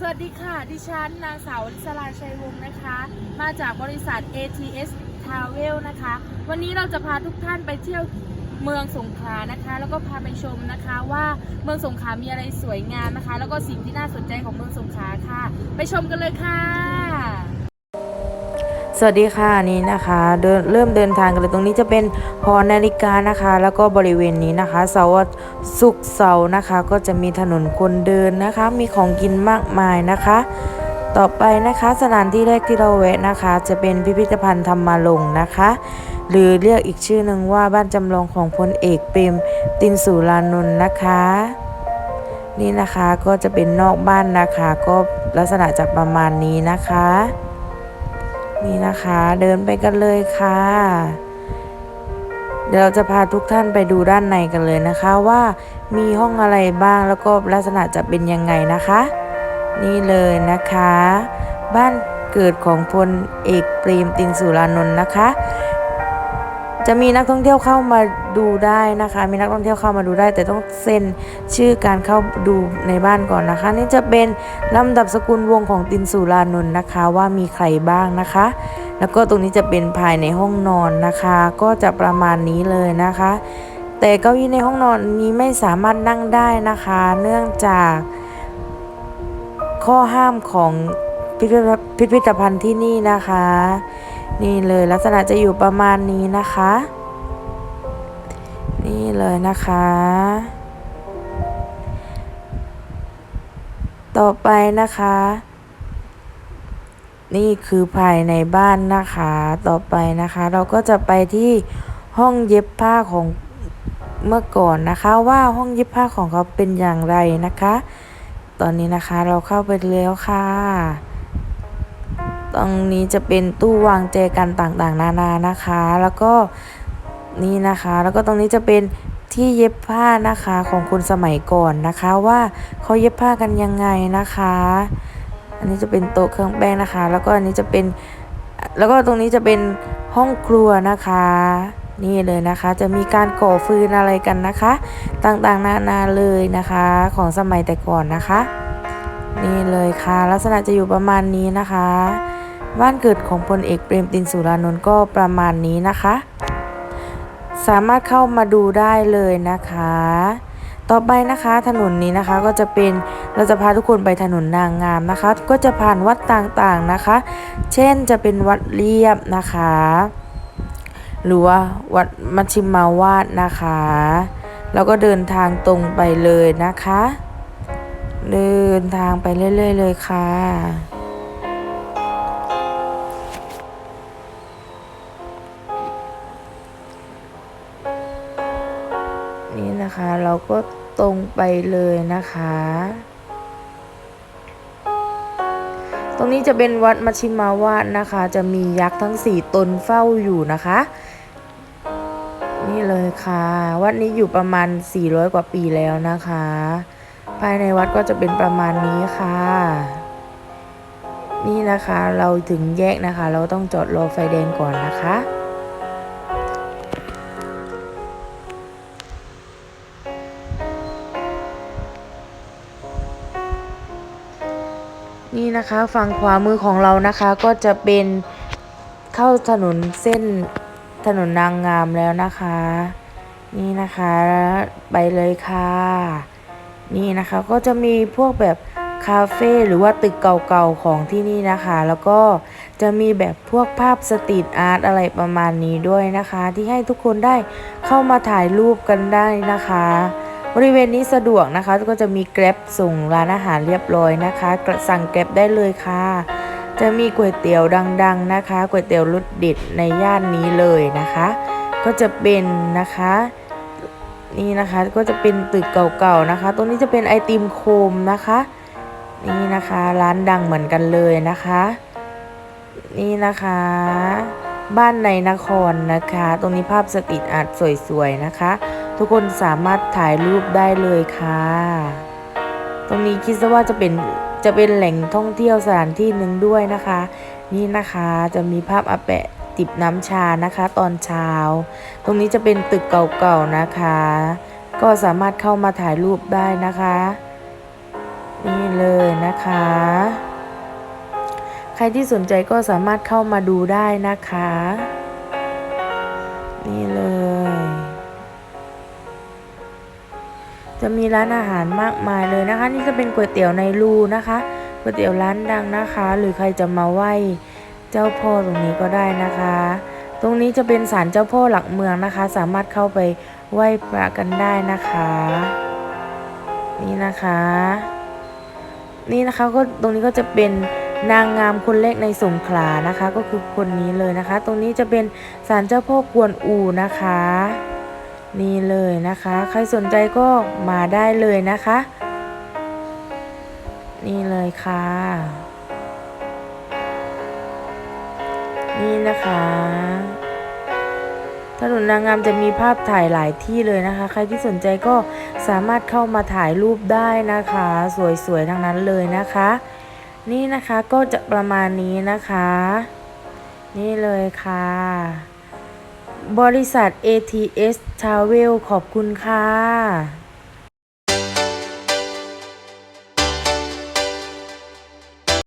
สวัสดีค่ะ ดิฉันนางสาวลิศราชัยวงศ์นะคะ มาจากบริษัท ATS Travel นะคะ วันนี้เราจะพาทุกท่านไปเที่ยวเมืองสงขลานะคะ แล้วก็พาไปชมนะคะว่าเมืองสงขลามีอะไรสวยงามนะคะ แล้วก็สิ่งที่น่าสนใจของเมืองสงขลาค่ะ ไปชมกันเลยค่ะ สวัสดีค่ะนี่นะคะเดินเริ่มเดินทางกันเลยตรงนี้จะเป็นหอนาฬิกานะคะ แล้วก็บริเวณนี้นะคะเสาร์สุกเสาร์นะคะ ก็จะมีถนนคนเดินนะคะ มีของกินมากมายนะคะ ต่อไปนะคะสถานที่แรกที่เราแวะนะคะ จะเป็นพิพิธภัณฑ์ธรรมาลงค์นะคะ หรือเรียกอีกชื่อหนึ่งว่าบ้านจำลองของพลเอกเปรมตินสุรานนท์นะคะนี่นะคะก็จะเป็นนอกบ้านนะคะ ก็ลักษณะจะประมาณนี้นะคะ นี่นะคะเดินไปกันเลยค่ะ เดี๋ยวเราจะพาทุกท่านไปดูด้านในกันเลยนะคะว่ามีห้องอะไรบ้างแล้วก็ลักษณะจะเป็นยังไงนะคะ นี่เลยนะคะ บ้านเกิดของพลเอกเปรมตินสุรานนท์นะคะ จะมีนักท่องเที่ยวเข้ามาดูได้นะคะ มีนักท่องเที่ยวเข้ามาดูได้ แต่ต้องเซ็นชื่อการเข้าดูในบ้านก่อนนะคะ นี่จะเป็นลำดับสกุลวงของตินสุรานนท์นะคะว่ามีใครบ้างนะคะ แล้วก็ตรงนี้จะเป็นภายในห้องนอนนะคะ ก็จะประมาณนี้เลยนะคะ แต่เก้าอี้ในห้องนอนนี้ไม่สามารถนั่งได้นะคะ เนื่องจากข้อห้ามของพิพิธพิพิธภัณฑ์ที่นี่นะคะ นี่เลยลักษณะจะอยู่ประมาณนี้นะคะ นี่เลยนะคะ ต่อไปนะคะ นี่คือภายในบ้านนะคะ ต่อไปนะคะ เราก็จะไปที่ห้องเย็บผ้าของเมื่อก่อนนะคะว่าห้องเย็บผ้าของเขาเป็นอย่างไรนะคะ ตอนนี้นะคะเราเข้าไปแล้วค่ะ ตรงนี้จะเป็นตู้วางแจกันต่างๆ นานานะคะ แล้วก็นี่นะคะ แล้วก็ตรงนี้จะเป็นที่เย็บผ้านะคะของคนสมัยก่อนนะคะว่าเขาเย็บผ้ากันยังไงนะคะ อันนี้จะเป็นโต๊ะเครื่องแป้งนะคะ แล้วก็อันนี้จะเป็นแล้วก็ตรงนี้จะเป็นห้องครัวนะคะ นี่เลยนะคะ จะมีการก่อฟืนอะไรกันนะคะ ต่างๆนานาเลยนะคะ ของสมัยแต่ก่อนนะคะ นี่เลยค่ะ ลักษณะจะอยู่ประมาณนี้นะคะ บ้านเกิดของพลเอกเปรมตินสุรานนท์ก็ประมาณนี้นะคะ สามารถเข้ามาดูได้เลยนะคะ ต่อไปนะคะถนนนี้นะคะก็จะเป็นเราจะพาทุกคนไปถนนนางงามนะคะ ก็จะผ่านวัดต่างๆนะคะ เช่นจะเป็นวัดเรียบนะคะ หรือว่าวัดมัชชิมาวาดนะคะแล้วก็เดินทางตรงไปเลยนะคะ เดินทางไปเรื่อยๆเลยค่ะ นี่นะคะ เราก็ตรงไปเลยนะคะ ตรงนี้จะเป็นวัดมัชชิมาวาดนะคะ จะมียักษ์ทั้ง4ตนเฝ้าอยู่นะคะ นี่เลยค่ะ วัดนี้อยู่ประมาณ 400 กว่าปีแล้วนะคะ ภายในวัดก็จะเป็นประมาณนี้ค่ะ นี่นะคะเราถึงแยกนะคะ เราต้องจอดรอไฟแดงก่อนนะคะ นี่นะคะฝั่งขวามือของเรานะคะก็จะเป็นเข้าถนนเส้นถนนนางงามแล้วนะคะ นี่นะคะไปเลยค่ะ นี่นะคะก็จะมีพวกแบบคาเฟ่หรือว่าตึกเก่าๆของที่นี่นะคะ แล้วก็จะมีแบบพวกภาพสตรีทอาร์ตอะไรประมาณนี้ด้วยนะคะ ที่ให้ทุกคนได้เข้ามาถ่ายรูปกันได้นะคะ บริเวณนี้สะดวกนะคะ ก็จะมีแกร็บส่งร้านอาหารเรียบร้อยนะคะสั่งแกร็บได้เลยค่ะ จะมีก๋วยเตี๋ยวดัง ๆนะคะก๋วยเตี๋ยวรสเด็ดในย่านนี้เลยนะคะ ก็จะเป็นนะคะนี่นะคะก็จะเป็นตึกเก่าๆนะคะ ตรงนี้จะเป็นไอติมโคมนะคะ นี่นะคะร้านดังเหมือนกันเลยนะคะ นี่นะคะ บ้านในนครนะคะ ตรงนี้ภาพสตรีทอาร์ตสวยๆนะคะ ทุกคนสามารถถ่ายรูปได้เลยค่ะ ตรงนี้คิดซะว่าจะเป็นจะเป็นแหล่งท่องเที่ยวสถานที่หนึ่งด้วยนะคะ นี่นะคะจะมีภาพอาแปะจิบน้ำชานะคะ ตอนเช้า ตรงนี้จะเป็นตึกเก่าๆนะคะ ก็สามารถเข้ามาถ่ายรูปได้นะคะ นี่เลยนะคะ ใครที่สนใจก็สามารถเข้ามาดูได้นะคะ จะมีร้านอาหารมากมายเลยนะคะ นี่จะเป็นก๋วยเตี๋ยวในรูนะคะก๋วยเตี๋ยวร้านดังนะคะ หรือใครจะมาไหว้เจ้าพ่อตรงนี้ก็ได้นะคะ ตรงนี้จะเป็นศาลเจ้าพ่อหลักเมืองนะคะ สามารถเข้าไปไหว้พระกันได้นะคะ นี่นะคะ นี่นะคะก็ตรงนี้ก็จะเป็นนางงามคนแรกในสงขลานะคะ ก็คือคนนี้เลยนะคะ ตรงนี้จะเป็นศาลเจ้าพ่อกวนอูนะคะ นี่เลยนะคะ ใครสนใจก็มาได้เลยนะคะ นี่เลยค่ะ นี่นะคะ ถนนนางงามจะมีภาพถ่ายหลายที่เลยนะคะ ใครที่สนใจก็สามารถเข้ามาถ่ายรูปได้นะคะ สวยๆทั้งนั้นเลยนะคะ นี่นะคะก็จะประมาณนี้นะคะ นี่เลยค่ะ บริษัท ATS Travel ขอบคุณค่ะ